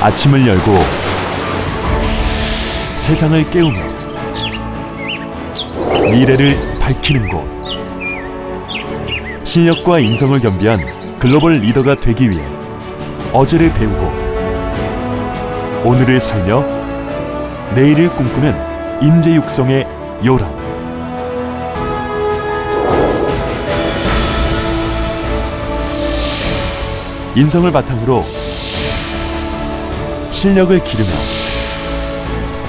아침을 열고 세상을 깨우며 미래를 밝히는 곳. 실력과 인성을 겸비한 글로벌 리더가 되기 위해 어제를 배우고 오늘을 살며 내일을 꿈꾸는 인재 육성의 요람 인성을 바탕으로 실력을 기르며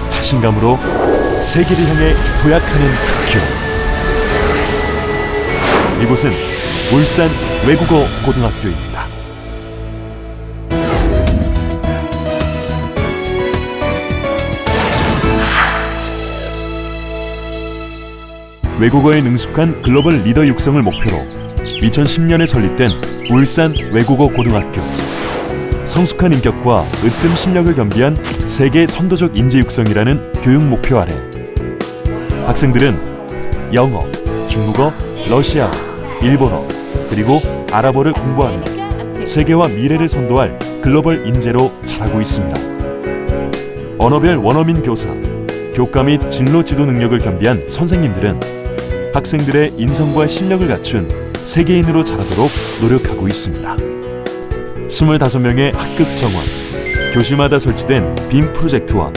자신감으로 세계를 향해 도약하는 학교 이곳은 울산 외국어 고등학교입니다. 외국어에 능숙한 글로벌 리더 육성을 목표로 2010년에 설립된 울산 외국어 고등학교. 성숙한 인격과 으뜸 실력을 겸비한 세계 선도적 인재 육성이라는 교육 목표 아래 학생들은 영어, 중국어, 러시아어, 일본어, 그리고 아랍어를 공부하며 세계와 미래를 선도할 글로벌 인재로 자라고 있습니다. 언어별 원어민 교사, 교과 및 진로 지도 능력을 겸비한 선생님들은 학생들의 인성과 실력을 갖춘 세계인으로 자라도록 노력하고 있습니다. 25명의 학급 정원, 교실마다 설치된 빔 프로젝트와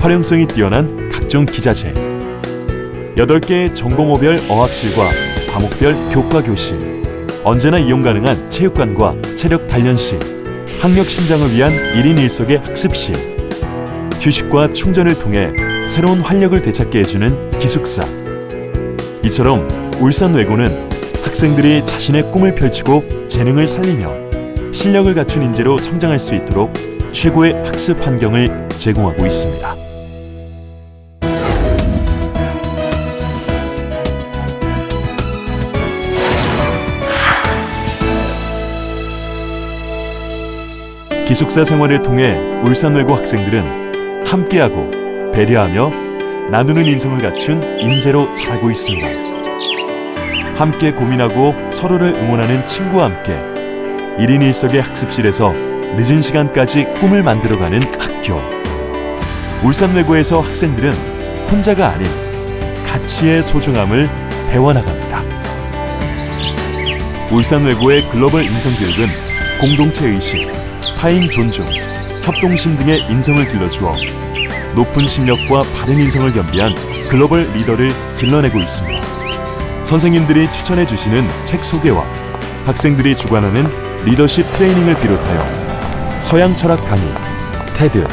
활용성이 뛰어난 각종 기자재, 8개의 전공호별 어학실과 과목별 교과 교실, 언제나 이용 가능한 체육관과 체력 단련실, 학력 신장을 위한 1인 1석의 학습실, 휴식과 충전을 통해 새로운 활력을 되찾게 해주는 기숙사. 이처럼 울산 외고는 학생들이 자신의 꿈을 펼치고 재능을 살리며 실력을 갖춘 인재로 성장할 수 있도록 최고의 학습 환경을 제공하고 있습니다. 기숙사 생활을 통해 울산 외고 학생들은 함께하고 배려하며 나누는 인성을 갖춘 인재로 자라고 있습니다. 함께 고민하고 서로를 응원하는 친구와 함께 1인 1석의 학습실에서 늦은 시간까지 꿈을 만들어가는 학교. 울산 외고에서 학생들은 혼자가 아닌 가치의 소중함을 배워나갑니다. 울산 외고의 글로벌 인성교육은 공동체 의식, 타인 존중, 협동심 등의 인성을 길러주어 높은 실력과 바른 인성을 겸비한 글로벌 리더를 길러내고 있습니다. 선생님들이 추천해 주시는 책 소개와 학생들이 주관하는 리더십 트레이닝을 비롯하여 서양 철학 강의, 테드,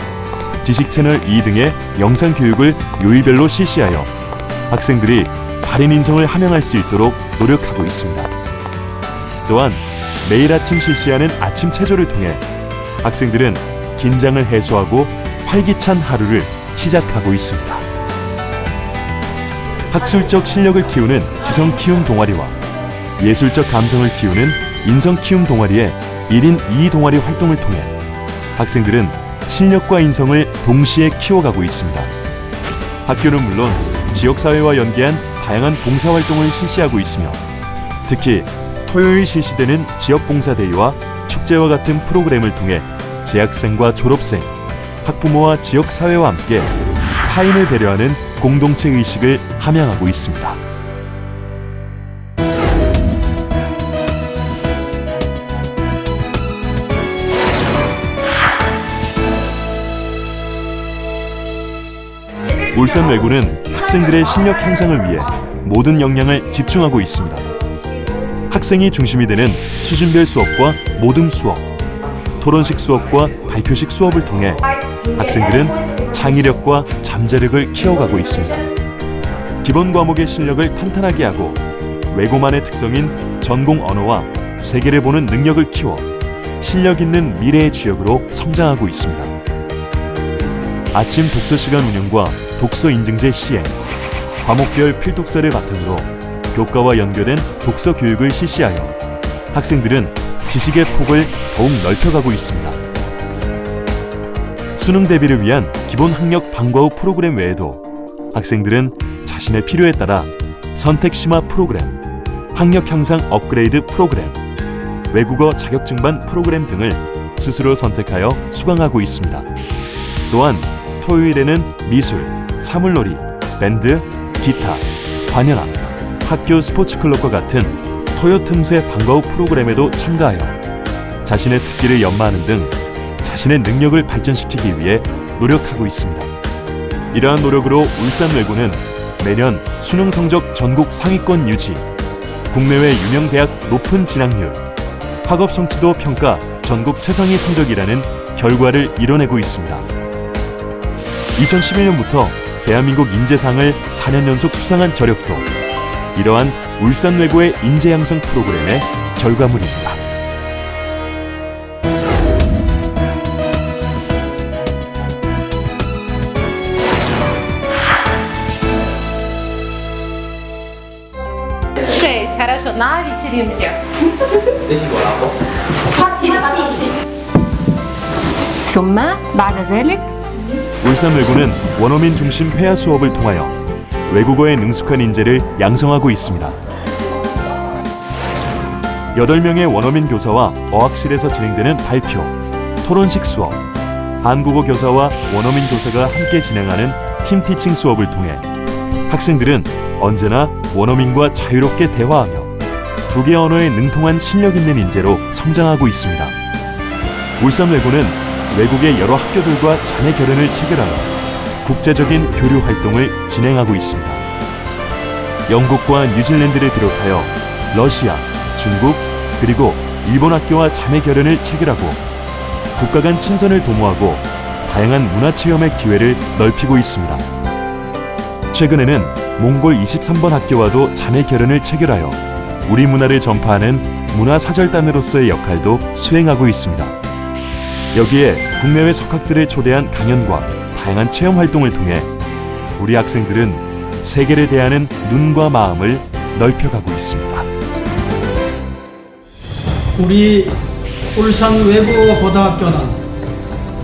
지식 채널 2 등의 영상 교육을 요일별로 실시하여 학생들이 바른 인성을 함양할 수 있도록 노력하고 있습니다. 또한 매일 아침 실시하는 아침 체조를 통해 학생들은 긴장을 해소하고 활기찬 하루를 시작하고 있습니다. 학술적 실력을 키우는 지성 키움 동아리와 예술적 감성을 키우는 인성 키움 동아리의 1인 2 동아리 활동을 통해 학생들은 실력과 인성을 동시에 키워가고 있습니다. 학교는 물론 지역사회와 연계한 다양한 봉사활동을 실시하고 있으며 특히 토요일 실시되는 지역봉사대회와 축제와 같은 프로그램을 통해 재학생과 졸업생, 학부모와 지역사회와 함께 타인을 배려하는 공동체 의식을 함양하고 있습니다. 울산 외고는 학생들의 실력 향상을 위해 모든 역량을 집중하고 있습니다. 학생이 중심이 되는 수준별 수업과 모듬 수업, 토론식 수업과 발표식 수업을 통해 학생들은 창의력과 잠재력을 키워가고 있습니다. 기본 과목의 실력을 탄탄하게 하고 외고만의 특성인 전공 언어와 세계를 보는 능력을 키워 실력 있는 미래의 주역으로 성장하고 있습니다. 아침 독서 시간 운영과 독서 인증제 시행, 과목별 필독서를 바탕으로 교과와 연결된 독서 교육을 실시하여 학생들은 지식의 폭을 더욱 넓혀가고 있습니다. 수능 대비를 위한 기본 학력 방과 후 프로그램 외에도 학생들은 자신의 필요에 따라 선택 심화 프로그램, 학력 향상 업그레이드 프로그램, 외국어 자격증반 프로그램 등을 스스로 선택하여 수강하고 있습니다. 또한 토요일에는 미술, 사물놀이, 밴드, 기타, 관현악, 학교 스포츠클럽과 같은 토요 틈새 방과 후 프로그램에도 참가하여 자신의 특기를 연마하는 등 자신의 능력을 발전시키기 위해 노력하고 있습니다. 이러한 노력으로 울산 외고는 매년 수능 성적 전국 상위권 유지, 국내외 유명 대학 높은 진학률, 학업 성취도 평가 전국 최상위 성적이라는 결과를 이뤄내고 있습니다. 2011년부터 대한민국 인재상을 4년 연속 수상한 저력도 이러한 울산 외고의 인재 양성 프로그램의 결과물입니다. 네, 나 미치리는데요. 뭐라고? 파티 파티. Summa, 울산 외고는 원어민 중심 회화 수업을 통하여 외국어에 능숙한 인재를 양성하고 있습니다. 8명의 원어민 교사와 어학실에서 진행되는 발표, 토론식 수업, 한국어 교사와 원어민 교사가 함께 진행하는 팀 티칭 수업을 통해 학생들은 언제나 원어민과 자유롭게 대화하며 두 개 언어에 능통한 실력 있는 인재로 성장하고 있습니다. 울산 외고는 외국의 여러 학교들과 자매 결연을 체결하여 국제적인 교류 활동을 진행하고 있습니다. 영국과 뉴질랜드를 비롯하여 러시아, 중국, 그리고 일본 학교와 자매 결연을 체결하고 국가 간 친선을 도모하고 다양한 문화 체험의 기회를 넓히고 있습니다. 최근에는 몽골 23번 학교와도 자매 결연을 체결하여 우리 문화를 전파하는 문화 사절단으로서의 역할도 수행하고 있습니다. 여기에 국내외 석학들을 초대한 강연과 다양한 체험 활동을 통해 우리 학생들은 세계를 대하는 눈과 마음을 넓혀가고 있습니다. 우리 울산 외국어 고등학교는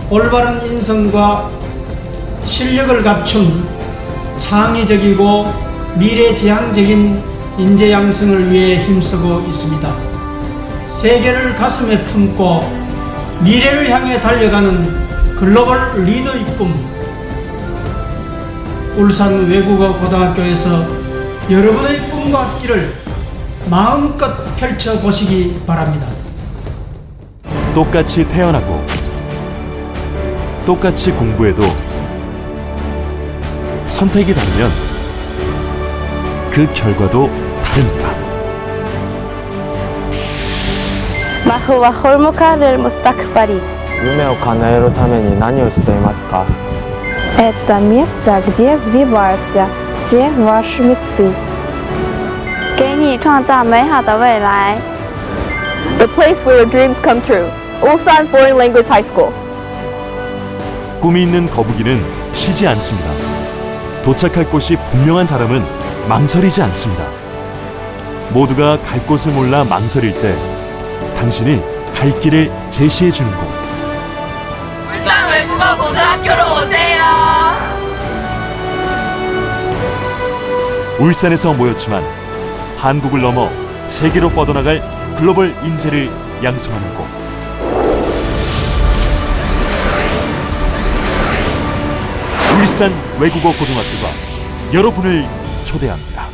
올바른 인성과 실력을 갖춘 창의적이고 미래지향적인 인재 양성을 위해 힘쓰고 있습니다. 세계를 가슴에 품고 미래를 향해 달려가는 글로벌 리더의 꿈 울산 외국어 고등학교에서 여러분의 꿈과 앞길을 마음껏 펼쳐 보시기 바랍니다. 똑같이 태어나고 똑같이 공부해도 선택이 다르면 그 결과도 다릅니다. まふはホルムカーレルムスタクパリ夢を叶えるために何をしていますか Это место, где сбиваются все ваши мечты. 给你创造美好的未来。The place where your dreams come true. Ulsan Foreign Language High School. 꿈이 있는 거북이는 쉬지 않습니다. 도착할 곳이 분명한 사람은 망설이지 않습니다. 모두가 갈 곳을 몰라 망설일 때 당신이 갈 길을 제시해 주는 곳. 울산 외국어 고등학교로 오세요. 울산에서 모였지만 한국을 넘어 세계로 뻗어나갈 글로벌 인재를 양성하는 곳. 울산 외국어 고등학교가 여러분을 초대합니다.